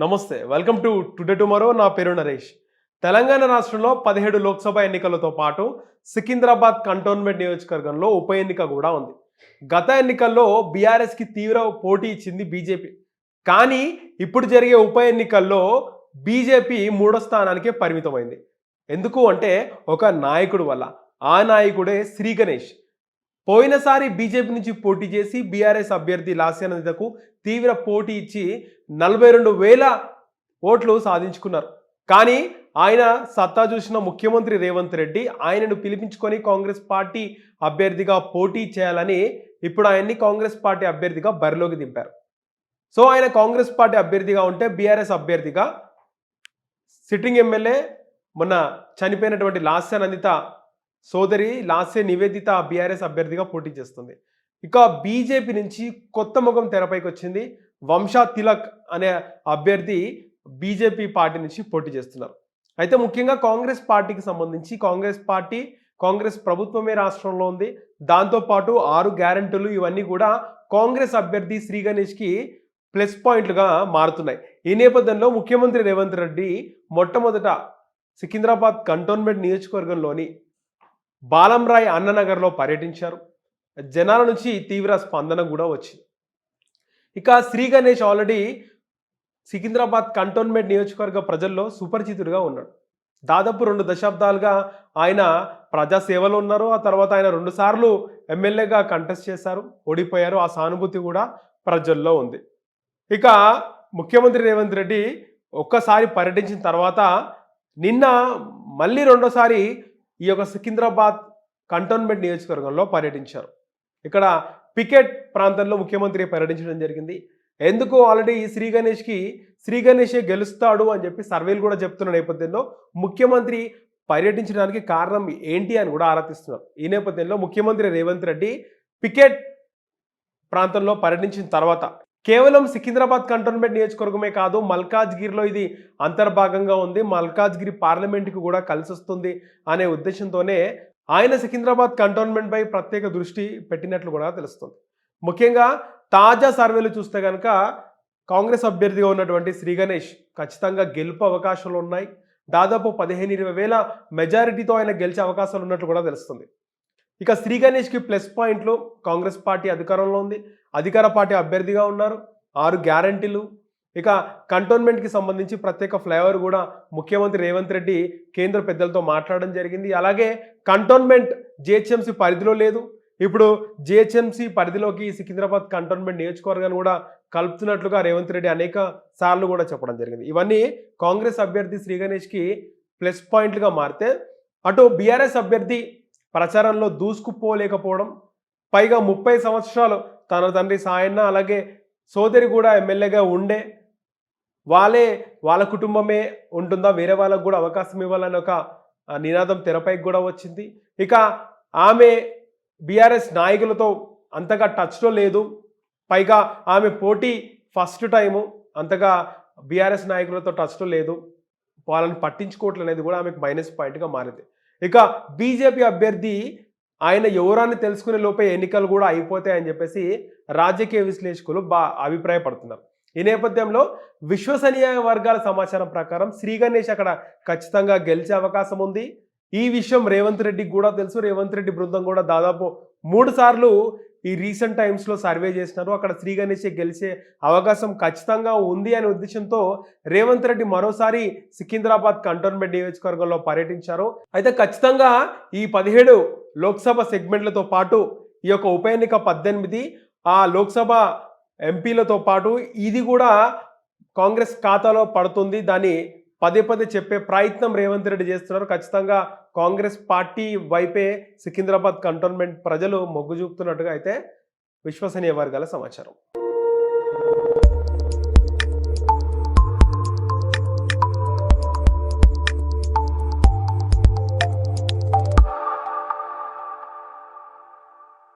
నమస్తే welcome to today tomorrow నా పేరు నరేష్. తెలంగాణ రాష్ట్రంలో పదిహేడు లోక్సభ ఎన్నికలతో పాటు సికింద్రాబాద్ కంటోన్మెంట్ నియోజకవర్గంలో ఉప ఎన్నిక కూడా ఉంది. గత ఎన్నికల్లో బీఆర్ఎస్కి తీవ్ర పోటీ ఇచ్చింది బీజేపీ. కానీ ఇప్పుడు జరిగే ఉప ఎన్నికల్లో బీజేపీ మూడో స్థానానికే పరిమితమైంది. ఎందుకు అంటే ఒక నాయకుడు వల్ల. ఆ నాయకుడే శ్రీ గణేష్. పోయినసారి బీజేపీ నుంచి పోటీ చేసి బీఆర్ఎస్ అభ్యర్థి లాస్యానందితకు తీవ్ర పోటీ ఇచ్చి నలభై రెండు వేల ఓట్లు సాధించుకున్నారు. కానీ ఆయన సత్తా చూసిన ముఖ్యమంత్రి రేవంత్ రెడ్డి ఆయనను పిలిపించుకొని కాంగ్రెస్ పార్టీ అభ్యర్థిగా పోటీ చేయాలని ఇప్పుడు ఆయన్ని కాంగ్రెస్ పార్టీ అభ్యర్థిగా బరిలోకి దింపారు. సో ఆయన కాంగ్రెస్ పార్టీ అభ్యర్థిగా ఉంటే బీఆర్ఎస్ అభ్యర్థిగా సిట్టింగ్ ఎమ్మెల్యే మొన్న చనిపోయినటువంటి లాస్యానందిత సోదరి లాస్య నివేదిత బీఆర్ఎస్ అభ్యర్థిగా పోటీ చేస్తుంది. ఇక బీజేపీ నుంచి కొత్త ముఖం తెరపైకి వచ్చింది. వంశా తిలక్ అనే అభ్యర్థి బీజేపీ పార్టీ నుంచి పోటీ చేస్తున్నారు. అయితే ముఖ్యంగా కాంగ్రెస్ పార్టీకి సంబంధించి కాంగ్రెస్ పార్టీ కాంగ్రెస్ ప్రభుత్వమే రాష్ట్రంలో ఉంది. దాంతోపాటు ఆరు గ్యారెంటీలు ఇవన్నీ కూడా కాంగ్రెస్ అభ్యర్థి శ్రీ గణేష్కి ప్లస్ పాయింట్లుగా మారుతున్నాయి. ఈ నేపథ్యంలో ముఖ్యమంత్రి రేవంత్ రెడ్డి మొట్టమొదట సికింద్రాబాద్ కంటోన్మెంట్ నియోజకవర్గంలోని బాలంరాయ్ అన్ననగర్లో పర్యటించారు. జనాల నుంచి తీవ్ర స్పందన కూడా వచ్చింది. ఇక శ్రీ గణేష్ ఆల్రెడీ సికింద్రాబాద్ కంటోన్మెంట్ నియోజకవర్గ ప్రజల్లో సుపరిచితుడిగా ఉన్నాడు. దాదాపు రెండు దశాబ్దాలుగా ఆయన ప్రజాసేవలో ఉన్నారు. ఆ తర్వాత ఆయన రెండుసార్లు ఎమ్మెల్యేగా కంటెస్ట్ చేశారు. ఓడిపోయారు. ఆ సానుభూతి కూడా ప్రజల్లో ఉంది. ఇక ముఖ్యమంత్రి రేవంత్ రెడ్డి ఒక్కసారి పర్యటించిన తర్వాత నిన్న మళ్ళీ రెండోసారి ఈ యొక్క సికింద్రాబాద్ కంటోన్మెంట్ నియోజకవర్గంలో పర్యటించారు. ఇక్కడ పికెట్ ప్రాంతంలో ముఖ్యమంత్రి పర్యటించడం జరిగింది. ఎందుకు ఆల్రెడీ ఈ శ్రీ గణేష్కి శ్రీ గణేషే గెలుస్తాడు అని చెప్పి సర్వేలు కూడా చెప్తున్న నేపథ్యంలో ముఖ్యమంత్రి పర్యటించడానికి కారణం ఏంటి అని కూడా ఆరాధిస్తున్నారు ఈ నేపథ్యంలో ముఖ్యమంత్రి రేవంత్ రెడ్డి పికెట్ ప్రాంతంలో పర్యటించిన తర్వాత కేవలం సికింద్రాబాద్ కంటోన్మెంట్ నియోజకవర్గమే కాదు మల్కాజ్గిరిలో ఇది అంతర్భాగంగా ఉంది. మల్కాజ్గిరి పార్లమెంట్కి కూడా కలిసి వస్తుంది అనే ఉద్దేశంతోనే ఆయన సికింద్రాబాద్ కంటోన్మెంట్పై ప్రత్యేక దృష్టి పెట్టినట్లు కూడా తెలుస్తుంది. ముఖ్యంగా తాజా సర్వేలు చూస్తే కనుక కాంగ్రెస్ అభ్యర్థిగా ఉన్నటువంటి శ్రీ గణేష్ ఖచ్చితంగా గెలుపు అవకాశాలు ఉన్నాయి. దాదాపు పదిహేను ఇరవై వేల మెజారిటీతో ఆయన గెలిచే అవకాశాలు ఉన్నట్లు కూడా తెలుస్తుంది. ఇక శ్రీ గణేష్కి ప్లస్ పాయింట్లు కాంగ్రెస్ పార్టీ అధికారంలో ఉంది. అధికార పార్టీ అభ్యర్థిగా ఉన్నారు. ఆరు గ్యారంటీలు. ఇక కంటోన్మెంట్కి సంబంధించి ప్రత్యేక ఫ్లైఓవర్ కూడా ముఖ్యమంత్రి రేవంత్ రెడ్డి కేంద్ర పెద్దలతో మాట్లాడడం జరిగింది. అలాగే కంటోన్మెంట్ జిహెచ్ఎంసీ పరిధిలో లేదు. ఇప్పుడు జిహెచ్ఎంసీ పరిధిలోకి సికింద్రాబాద్ కంటోన్మెంట్ నియోజకవర్గాన్ని కూడా కలుపుతున్నట్లుగా రేవంత్ రెడ్డి అనేక సార్లు కూడా చెప్పడం జరిగింది. ఇవన్నీ కాంగ్రెస్ అభ్యర్థి శ్రీ గణేష్కి ప్లస్ పాయింట్లుగా మారితే అటు బీఆర్ఎస్ అభ్యర్థి ప్రచారంలో దూసుకుపోలేకపోవడం పైగా ముప్పై సంవత్సరాలు తన తండ్రి సాయన్న అలాగే సోదరి కూడా ఎమ్మెల్యేగా ఉండే వాళ్ళే వాళ్ళ కుటుంబమే ఉంటుందా? వేరే వాళ్ళకు కూడా అవకాశం ఇవ్వాలని ఒక నినాదం తెరపైకి కూడా వచ్చింది. ఇక ఆమె బీఆర్ఎస్ నాయకులతో అంతగా టచ్లో లేదు. పైగా ఆమె పోటీ ఫస్ట్ టైము అంతగా బీఆర్ఎస్ నాయకులతో టచ్లో లేదు. వాళ్ళని పట్టించుకోవట్లేదు కూడా ఆమెకు మైనస్ పాయింట్గా మారింది. ఇక బీజేపీ అభ్యర్థి ఆయన ఎవరాన్ని తెలుసుకునే లోపే ఎన్నికలు కూడా అయిపోతాయని చెప్పేసి రాజకీయ విశ్లేషకులు బా అభిప్రాయపడుతున్నారు. ఈ నేపథ్యంలో విశ్వసనీయ వర్గాల సమాచారం ప్రకారం శ్రీ గణేష్ అక్కడ ఖచ్చితంగా గెలిచే అవకాశం ఉంది. ఈ విషయం రేవంత్ రెడ్డికి కూడా తెలుసు. రేవంత్ రెడ్డి బృందం కూడా దాదాపు మూడు సార్లు ఈ రీసెంట్ టైమ్స్లో సర్వే చేసినారు. అక్కడ శ్రీ గణేష్ గెలిచే అవకాశం ఖచ్చితంగా ఉంది అనే ఉద్దేశంతో రేవంత్ రెడ్డి మరోసారి సికింద్రాబాద్ కంటోన్మెంట్ నియోజకవర్గంలో పర్యటించారు. అయితే ఖచ్చితంగా ఈ పదిహేడు లోక్సభ సెగ్మెంట్లతో పాటు ఈ యొక్క ఉప ఎన్నిక పద్దెనిమిది ఆ లోక్సభ ఎంపీలతో పాటు ఇది కూడా కాంగ్రెస్ ఖాతాలో పడుతుంది. దాని పదే పదే చెప్పే ప్రయత్నం రేవంత్ రెడ్డి చేస్తున్నారు. ఖచ్చితంగా కాంగ్రెస్ పార్టీ వైపే సికింద్రాబాద్ కంటోన్మెంట్ ప్రజలు మొగ్గు చూపుతున్నట్టుగా అయితే విశ్వసనీయ వర్గాల సమాచారం.